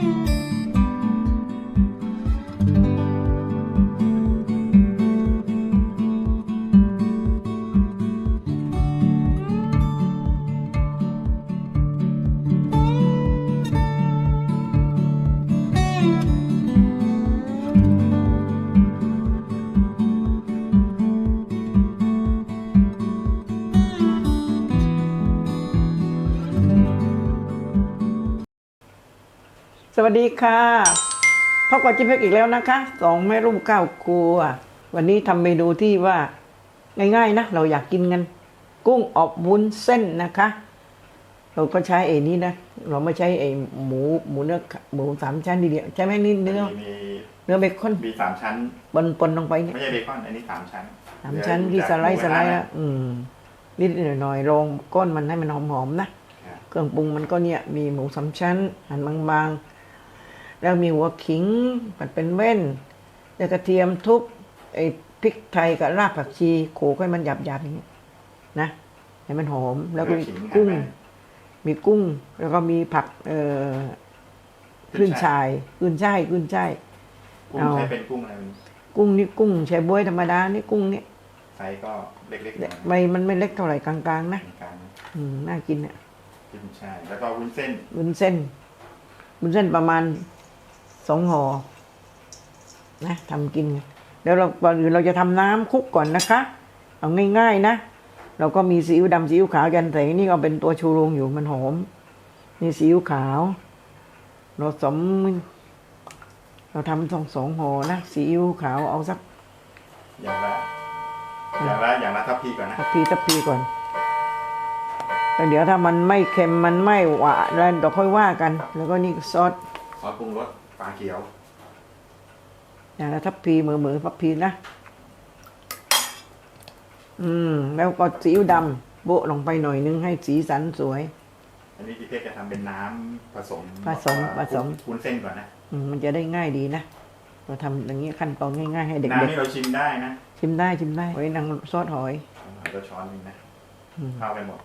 Música วัสดีค่ะพบกับจิ๊บเพ็กอีกแล้วนะคะสองแม่รุ่มเก้าครัว วันนี้ทำเมนูที่ว่าง่ายๆนะ เราอยากกินกัน กุ้งอบวุ้นเส้นนะคะ เราก็ใช้ไอ้นี้นะ เราไม่ใช้ไอ้หมูหมูเนื้อหมูสามชั้นทีเดียวใช่ไหมนี่เนื้อมีเนื้อเบคอนมีสามชั้นปนปนๆลงไปเนี่ยไม่ใช่เบคอนอันนี้สามชั้นสามชั้นที่สไลด์สไลด์อะอืมนิดหน่อยๆลงก้นมันให้มันหอมๆนะครับเครื่องปรุงมันก็เนี่ยมีหมูสามชั้นหั่นบางๆ แล้วมีหัวขิงผัดเป็นเม่นแล้วกระเทียมทุบไอ้พริกไทยกับรากผักชีโขลกให้มันหยาบๆอย่างนี้นะให้มันหอมแล้วก็มีขิงกุ้งหั่นไปมีกุ้ง แล้วก็มีผัก เอ่อขึ้นชายขึ้นช่ายขึ้นช่ายกุ้งเอาใช้เป็นกุ้งอะไรมันกุ้งนี่กุ้งแช่บวยธรรมดานี่กุ้งนี่ไซส์ก็เล็กๆหน่อยไม่มันไม่เล็กเท่าไหร่กลางๆนะเหมือนกันอืมน่ากินอะกินใช่แล้วก็วุ้นเส้นวุ้นเส้นวุ้นเส้นประมาณ สองห่อนะทำกิน เดี๋ยวเราก่อนอื่นเราจะทำน้ำคลุกก่อนนะคะ เอาง่าย ๆนะ เราก็มีซีอิ๊วดำซีอิ๊วขาวยันใส่นี่ก็เป็นตัวชูโรงอยู่มันหอมนี่ซีอิ๊วขาว เราสมเราทำสองสองห่อนะซีอิ๊วขาวเอาสัก อย่างละอย่างละอย่างละทัพพีก่อนนะทัพพีทัพพีก่อนแล้วเดี๋ยวถ้ามันไม่เค็มมันไม่หวานแล้วเราค่อยว่ากัน แล้วก็นี่ซอสซอสปรุงรส ปลาเขียว อย่างละทัพพีมือมือทัพพีนะ อืม แล้วก็ซีอิ๊วดำโบะลงไปหน่อยนึงให้สีสันสวย อันนี้พี่เพชรจะทำเป็นน้ำผสมผสมผสม วุ้นเส้นก่อนนะ อืมมันจะได้ง่ายดีนะเราทำอย่างนี้ขั้นตอนง่ายๆให้เด็กน้ำนี่เราชิมได้นะๆชิมได้ชิมได้ไว้นางซอสหอย เราช้อนหนึงนะอืม เข้ากันหมด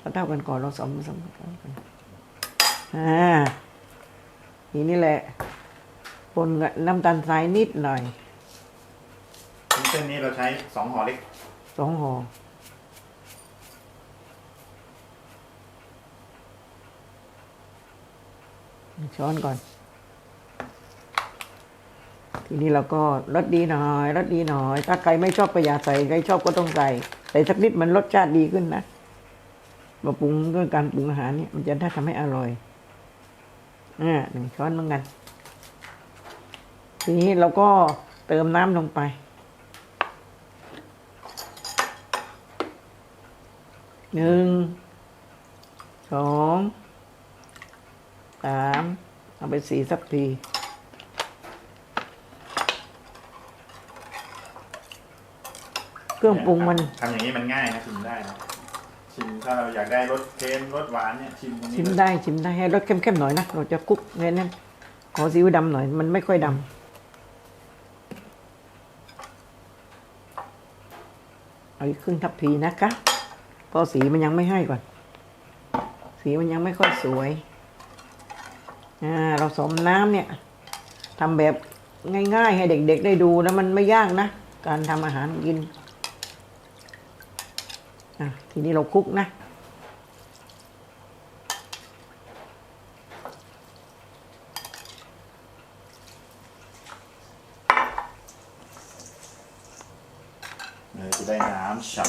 เราเท่ากันก่อนเราสมสมกันอ่า ทีนี่แหละปนกับน้ำตาลทรายนิดหน่อยวุ้นเส้นนี้เราใช้สองห่อเล็ก สองห่อช้อนก่อน ทีนี้เราก็รสดีหน่อยรสดีหน่อย ถ้าใครไม่ชอบก็อย่าใส่ใครชอบก็ต้องใส่ใส่สักนิดมันรสชาติดีขึ้นนะมาปรุงด้วยการปรุงอาหารเนี่ยมันจะได้ทำให้อร่อย อ่าหนึ่งช้อนเหมือนกัน ทีนี้เราก็เติมน้ำลงไป หนึ่ง สอง สาม เอาไปสีสักทีเครื่องปรุงมันทำอย่างนี้มันง่ายนะชิมได้นะ ชิมถ้าเราอยากได้รสเค็มรสหวานเนี่ยชิมตรงนี้ชิมได้ชิมได้ให้รสเข้มๆหน่อยนะเราจะคลุกเน้นนั้นขอซีอิ๊วดำหน่อยมันไม่ค่อยดำเอาอีกครึ่งทัพพีนะคะเพราะสีมันยังไม่ให้ก่อน สีมันยังไม่ค่อยสวยอ่าเราสมน้ำเนี่ยทำแบบง่ายๆ ให้เด็กๆได้ดูนะมันไม่ยากนะ การทำอาหารกิน อะทีนี้เราคลุกนะเออจะได้น้ำฉ่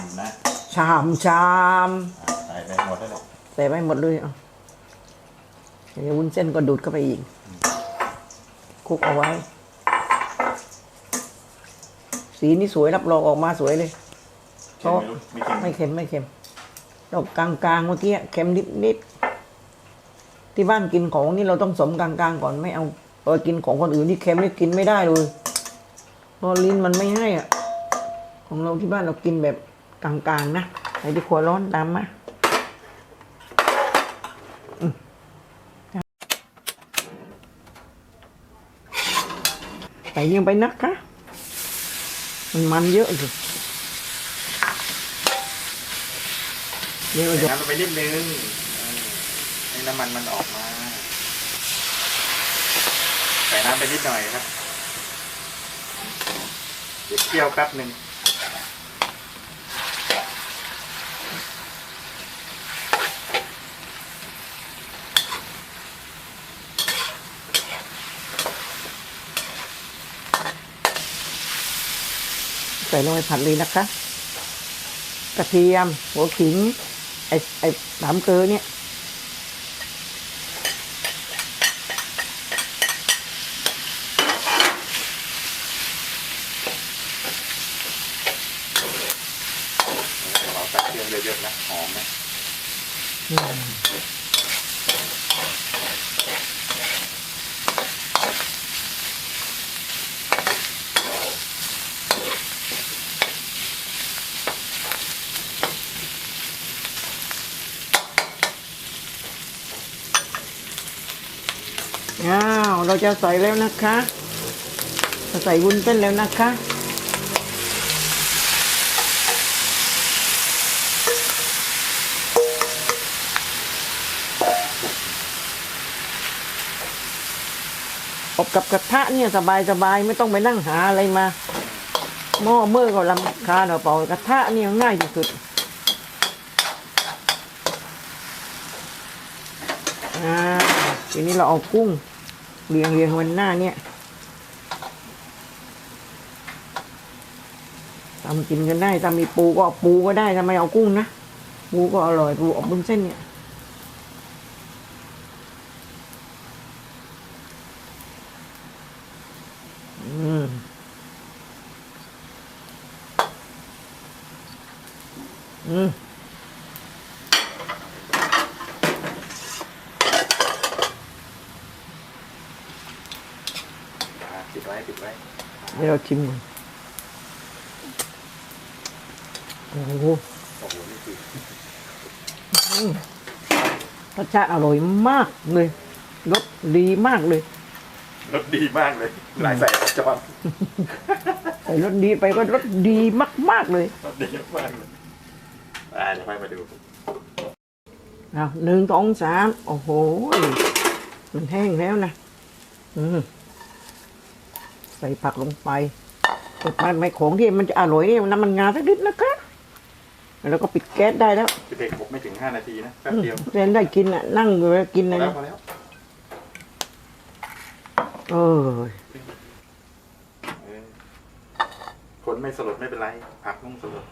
ำๆนะชามชามอะใส่ไปหมดแล้วแหละใส่ไปหมดเลยอะเดี๋ยววุ้นเส้นก็ดูดเข้าไปอีกคลุกเอาไว้ สีนี่สวยรับรองออกมาสวยเลย เค็มไหมลูกไม่เค็มไม่เค็มไม่เค็มเรากลางๆเมื่อกี้เค็มนิดนิดๆที่บ้านกินของนี่เราต้องสมกลางๆก่อนไม่เอาเออกินของคนอื่นที่เค็มนี่กินไม่ได้เลยเพราะลิ้นมันไม่ให้อะ ของเราที่บ้านเรากินแบบกลางๆนะไอ้ที่ครัวร้อนตามมาอืมใส่เยอะไปนะคะมันมันเยอะสิเดี๋ย วใส่จะน้ำลงไปนิดนึงเออให้น้ำมันมันออกมาใส่น้ำไปนิดหน่อยครับเดี๋ยวเคี่ยวแป๊บหนึ่งใส่ลงไปผัดเลยนะคะ กระเทียม หัวขิง ไอ้ไอ้สามเกลือเนี่ย เยอะนะหอมนะ อืมอ้าว เราจะใส่แล้วนะคะจะใส่วุ้นเส้นแล้วนะคะอบกับกระทะเนี่ยสบายสบายไม่ต้องไปนั่งหาอะไรมา หม้อเมื่อก็ลำคาเอาเปล่ากระทะเนี่ยง่ายที่สุดอ่าทีนี้เราเอากุ้ง เรียงเรียงวันหน้าเนี่ยทำกินกันได้ถ้ามีปูก็ปูก็ได้ทำไมเอากุ้งนะปูก็อร่อยปูออกบนเส้นเนี่ยอืมอืม อ่าปิดไว้ปิดไว้ เดี๋ยวเราชิมก่อนโอ้โหโอ้โหนี่คือรสชาติอร่อยมากเลยรสดีมากเลยรสดีมากเลย หลายใส่จอนใส่รสดีไปก็รสดีมากๆเลยรสดีมากเลยอ่าเดี๋ยวค่อยมาดูเอาหนึ่งสองสามโอ้โห มันแห้งแล้วนะ อืม ใส่ผักลงไปแต่มันไม่ของที่มันจะอร่อยเนี่ยน้ำมันงาสักนิดนะคะ แล้วก็ปิดแก๊สได้แล้วพี่เด็กบอกไม่ถึงห้านาทีนะแป๊บเดียวเรนได้กินอะนั่งอยู่แล้วกินพเลอยแล้วนะพอแล้วเออเออคนไม่สลดไม่เป็นไรผักนุ่งสลด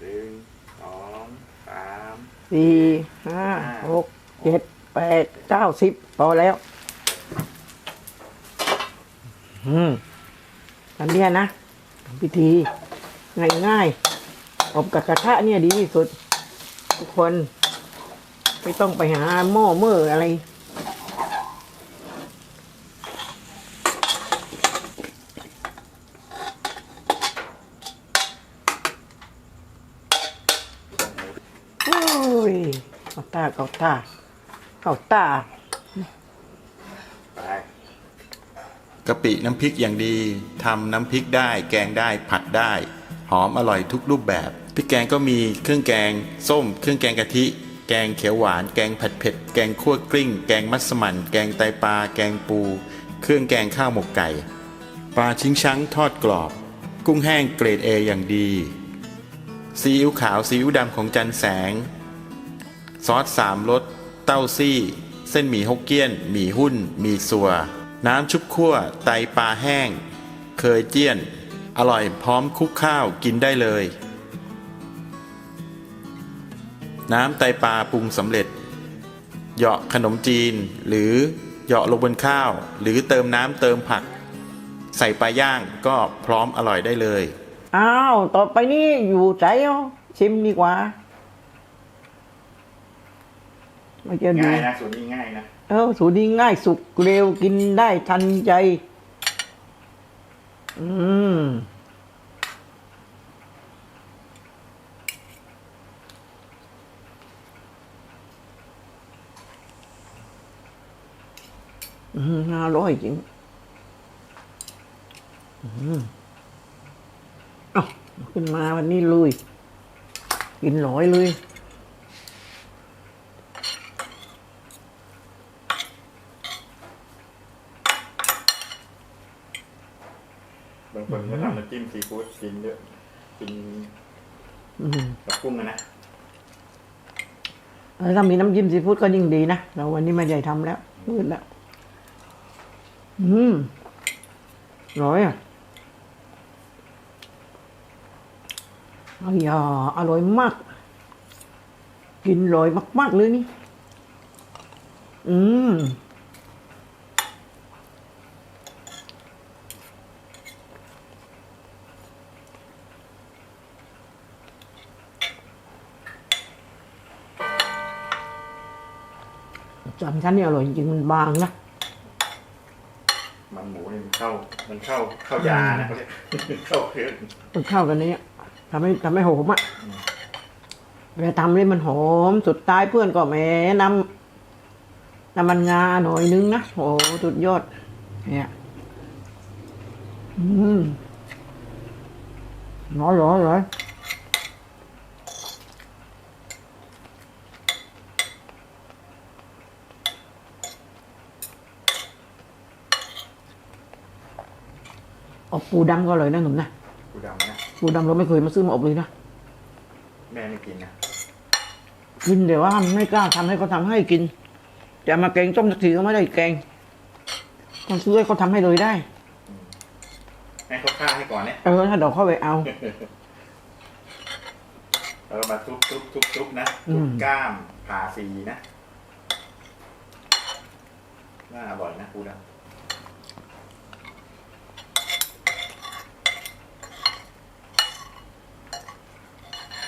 หนึ่งสองสาม สี่ห้าหกเจ็ดแปดเก้าสิบพอแล้ว อืมอันเนี้ยนะพิธี ง่ายๆอบกับกระทะเนี่ยดีที่สุด ทุกคน ไม่ต้องไปหาหม้อเมื่ออะไร ยเข้าตาเข้าตาเข้าตาไปกะปิน้ำพริกอย่างดีทำน้ำพริกได้ แกงได้ผัดได้ หอมอร่อยทุกรูปแบบพริกแกงก็มีเครื่องแกง ส้ม เครื่องแกงกะทิ แกงเขียวหวาน แกงผัดเผ็ด แกงคั่วกลิ้ง แกงมัสมั่น แกงไตปลา แกงปู เครื่องแกงข้าวหมกไก่ ปลาชิงช้างทอดกรอบ กุ้งแห้งเกรดเออย่างดีซีอิ๊วขาวซีอิ๊วดำของจันแสง ซอสสามรสเต้าซี่ เส้นหมี่ฮกเกี้ยน หมี่หุ้น หมี่สัว น้ำชุบคั่ว ไตปลาแห้ง เคยเจี้ยน อร่อยพร้อมคุกข้าวกินได้เลย น้ำไตปลาปรุงสำเร็จ เหยาะขนมจีน หรือเหยาะลงบนข้าว หรือเติมน้ำเติมผัก ใส่ปลาย่างก็พร้อมอร่อยได้เลย อ้าว ต่อไปนี้อยู่ใจชิมดีกว่า ไม่จะดูง่ายนะส่วนนี้ง่ายนะเออสูตรนี้ง่ายสุกเร็วกินได้ทันใจ อืมอืมอร่อยจริงอืมเอาขึ้นมาวันนี้เลย กินหลอยเลย บางคนก็ทำน้ำจิ้มซีฟู้ดกินเยอะกินอืมกับกุ้งอะนะเออถ้ามีน้ำจิ้มซีฟู้ดก็ยิ่งดีนะเราวันนี้ไม่ได้ทำแล้วมืดแล้ว อืมอร่อยอะอ้ยาอร่อยมาก กินอร่อยมาก ๆ เลยนี่ อืม จำชั้นนี่อร่อยจริงๆมันบางนะมันหมูนี่มันเข้า มันเข้าเข้ายานะเขาเรียกเข้าเครื่องมันเข้ากันเนี่ยทำให้ทำให้หอมอะเวลาทำนี่มันหอมสุดท้ายเพื่อนก็แหมนำน้ำมันงาหน่อยนึงนะโอ้สุดยอด เนี่ยอืมร้อยร้อยร้อย อบปูดำก็อร่อยนะหนุ่มนะกูดำนะปูดำเราไม่เคยมาซื้อมาอบเลยนะแม่ไม่กินนะกินแต่ว่าไม่กล้าทำให้เขาทำให้กินจะมาแกงต้มสักทีก็ไม่ได้แกงต้องซื้อให้เขาทำให้เลยได้ ให้เขาฆ่าให้ก่อนเนี่ยเออถ้าเดี๋ยวเข้าไปเอาแล้วก็มาทุบทุบทุบทุบนะอืทุมบกล้ามผ่าซีนะน่าอร่อยนะกูดำ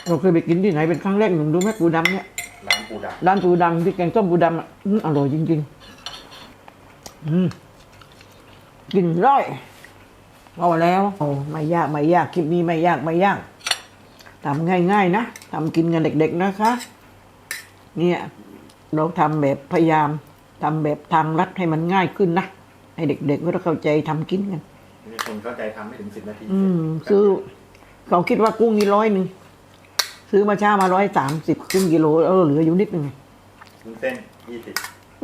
เราเคยไปกินที่ไหนเป็นครั้งแรกหนุ่มรู้ไหมปูดำเนี่ยร้านกูดำร้านปูดำที่แกงต้มปูดำอะอืมอร่อยจริงๆอืมกินร้อยเอาแล้วโอ้ไม่ยากไม่ยากคลิปนี้ไม่ยากไม่ยากทำง่าย ๆ นะทำกินกันเด็ก ๆ นะคะ เนี่ยเราทำแบบพยายามทำแบบทางลัดให้มันง่ายขึ้นนะให้เด็กๆก็ได้เข้าใจทำกินกันมีคนเข้าใจทำไม่ถึงสิบนาทีอืมเสร็จซื้อเขาคิดว่ากุ้งนี่ร้อยหนึ่ง ซื้อมาเช้ามาร้อยสามสิบครึ่งกิโลเออเหลืออยู่นิดหนึ่งวุ้นเส้นยี่สิบ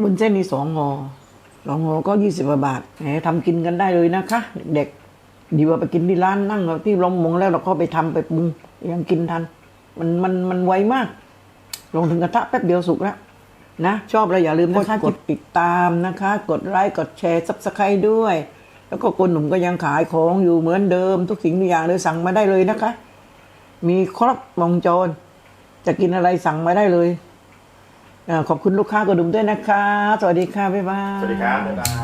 บุนเส้นนี่สองงอสองงอก็ยี่สิบาบาทแหมทำกินกันได้เลยนะคะเด็กๆดีกว่าไปกินที่ร้านนั่งเอาที่ลงมงแล้วเราก็ไปทำไปปรุงยังกินทัน มันมันมันไวมาก ลงถึงกระทะแป๊บเดียวสุกแล้วนะชอบแล้วอย่าลืมนะคะกดติดตามนะคะ กดไลค์กดแชร์ซับสไครต์ด้วย แล้วก็คนหนุ่มก็ยังขายของอยู่เหมือนเดิม ทุกสิ่งทุกอย่างเลยสั่งมาได้เลยนะคะ มีครบวงจร จะกินอะไรสั่งมาได้เลย ขอบคุณลูกค้ากระดุมด้วยนะคะ สวัสดีค่ะ บ๊ายบาย สวัสดีครับ บ๊ายบาย